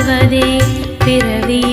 வாழ்வதே பிறவி.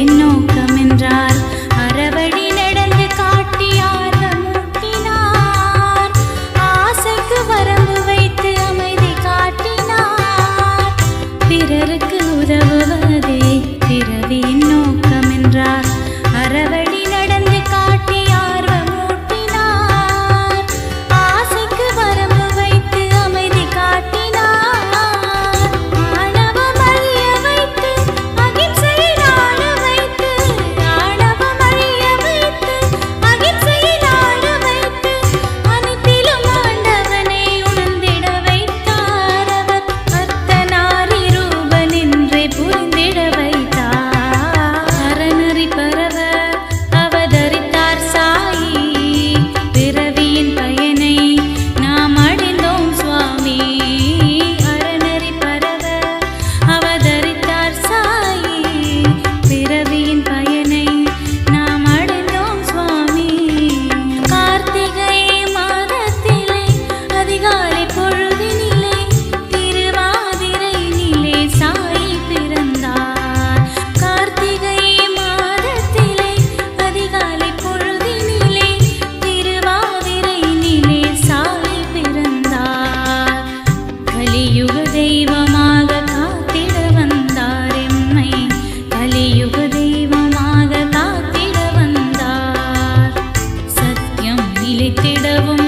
நிலைத்திடவும்